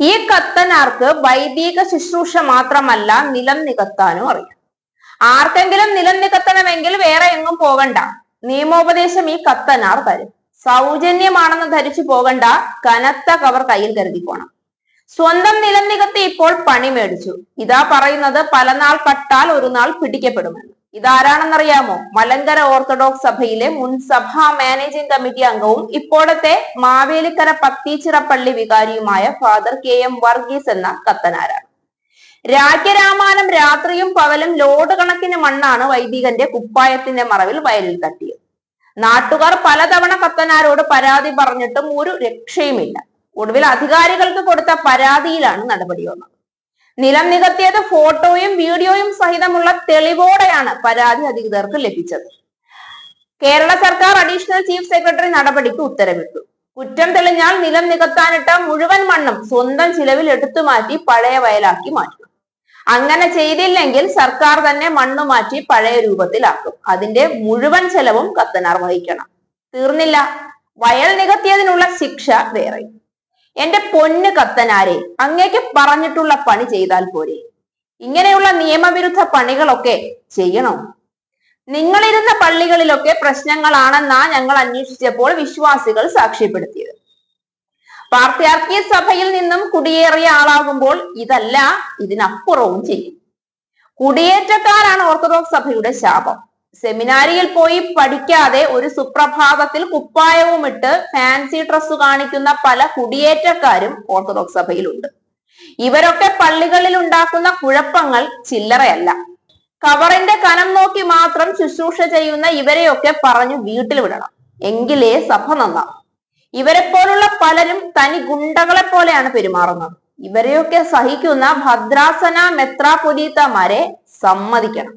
ഈ കത്തനാർക്ക് വൈദിക ശുശ്രൂഷ മാത്രമല്ല നിലം നികത്താനും അറിയാം. ആർക്കെങ്കിലും നിലം നികത്തണമെങ്കിൽ വേറെ എങ്ങും പോകണ്ട. നിയമോപദേശം ഈ കത്തനാർ തരും. സൗജന്യമാണെന്ന് ധരിച്ചു പോകണ്ട കനത്ത കവർ കയ്യിൽ കരുതിക്കോണം. സ്വന്തം നിലം നികത്തി ഇപ്പോൾ പണി മേടിച്ചു. ഇതാ പറയുന്നത് പല നാൾ പട്ടാൽ ഒരു നാൾ പിടിക്കപ്പെടുമെന്ന്. ഇതാരാണെന്നറിയാമോ? മലങ്കര ഓർത്തഡോക്സ് സഭയിലെ മുൻ സഭാ മാനേജിംഗ് കമ്മിറ്റി അംഗവും ഇപ്പോഴത്തെ മാവേലിക്കര പത്തീച്ചിറ പള്ളി വികാരിയുമായ ഫാദർ കെ എം വർഗീസ് എന്ന കത്തനാരാണ്. രാജ്യരാമാനം രാത്രിയും പകലും ലോഡ് കണക്കിന് മണ്ണാണ് വൈദികന്റെ കുപ്പായത്തിന്റെ മറവിൽ വയലിൽ തട്ടിയത്. നാട്ടുകാർ പലതവണ കത്തനാരോട് പരാതി പറഞ്ഞിട്ടും ഒരു രക്ഷയുമില്ല. ഒടുവിൽ അധികാരികൾക്ക് കൊടുത്ത പരാതിയിലാണ് നടപടി വന്നത്. നിലം നികത്തിയത് ഫോട്ടോയും വീഡിയോയും സഹിതമുള്ള തെളിവോടെയാണ് പരാതി അധികൃതർക്ക് ലഭിച്ചത്. കേരള സർക്കാർ അഡീഷണൽ ചീഫ് സെക്രട്ടറി നടപടിക്ക് ഉത്തരവിട്ടു. കുറ്റം തെളിഞ്ഞാൽ നിലം നികത്താനിട്ട മുഴുവൻ മണ്ണും സ്വന്തം ചിലവിൽ എടുത്തു മാറ്റി പഴയ വയലാക്കി മാറ്റും. അങ്ങനെ ചെയ്തില്ലെങ്കിൽ സർക്കാർ തന്നെ മണ്ണ് മാറ്റി പഴയ രൂപത്തിലാക്കും. അതിന്റെ മുഴുവൻ ചെലവും കത്തനാർ വഹിക്കണം. തീർന്നില്ല. വയൽ നികത്തിയതിനുള്ള ശിക്ഷ വേറെ എന്റെ പൊന്ന് കത്തനാരെ അങ്ങേക്ക് പറഞ്ഞിട്ടുള്ള പണി ചെയ്താൽ പോരെ. ഇങ്ങനെയുള്ള നിയമവിരുദ്ധ പണികളൊക്കെ ചെയ്യണോ. നിങ്ങളിരുന്ന പള്ളികളിലൊക്കെ പ്രശ്നങ്ങളാണെന്നാ ഞങ്ങൾ അന്വേഷിച്ചപ്പോൾ വിശ്വാസികൾ സാക്ഷ്യപ്പെടുത്തിയത്. പാർത്തിയാർക്കീയ സഭയിൽ നിന്നും കുടിയേറിയ ആളാകുമ്പോൾ ഇതല്ല ഇതിനപ്പുറവും ചെയ്യും. കുടിയേറ്റക്കാരാണ് ഓർത്തഡോക്സ് സഭയുടെ ശാപം. സെമിനാരിയിൽ പോയി പഠിക്കാതെ ഒരു സുപ്രഭാതത്തിൽ കുപ്പായവും ഇട്ട് ഫാൻസി ഡ്രസ് കാണിക്കുന്ന പല കുടിയേറ്റക്കാരും ഓർത്തഡോക്സ് സഭയിലുണ്ട്. ഇവരൊക്കെ പള്ളികളിൽ ഉണ്ടാക്കുന്ന കുഴപ്പങ്ങൾ ചില്ലറയല്ല. കവറിന്റെ കനം നോക്കി മാത്രം ശുശ്രൂഷ ചെയ്യുന്ന ഇവരെയൊക്കെ പറഞ്ഞു വീട്ടിൽ വിടണം. എങ്കിലേ സഭ നന്നാവും. ഇവരെ പോലുള്ള പലരും തനി ഗുണ്ടകളെ പോലെയാണ് പെരുമാറുന്നത്. ഇവരെയൊക്കെ സഹിക്കുന്ന ഭദ്രാസന മെത്രാപൊലീത്തമാരെ സമ്മതിക്കണം.